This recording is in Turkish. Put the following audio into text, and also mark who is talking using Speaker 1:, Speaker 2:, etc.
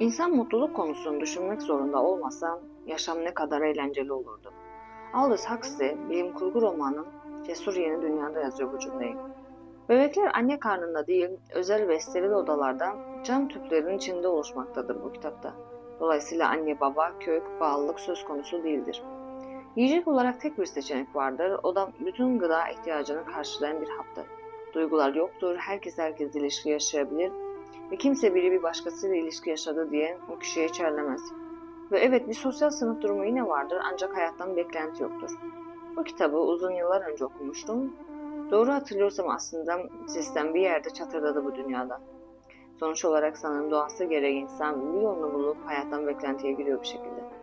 Speaker 1: İnsan mutluluk konusunu düşünmek zorunda olmasa yaşam ne kadar eğlenceli olurdu. Aldous Huxley bilim kurgu romanı Cesur Yeni Dünya'da yazıyor bu cümleyi. Bebekler anne karnında değil, özel ve steril odalarda cam tüplerin içinde oluşmaktadır bu kitapta. Dolayısıyla anne baba, kök, bağlılık söz konusu değildir. Yiyecek olarak tek bir seçenek vardır, o da bütün gıda ihtiyacını karşılayan bir haptır. Duygular yoktur, herkes herkes ilişki yaşayabilir ve kimse biri bir başkasıyla ilişki yaşadı diye o kişiye içerlemez. Ve evet bir sosyal sınıf durumu yine vardır ancak hayattan beklenti yoktur. Bu kitabı uzun yıllar önce okumuştum. Doğru hatırlıyorsam aslında sistem bir yerde çatırdadı bu dünyada. Sonuç olarak sanırım doğası gereği insan bir yolunu bulup hayattan beklentiye giriyor bir şekilde.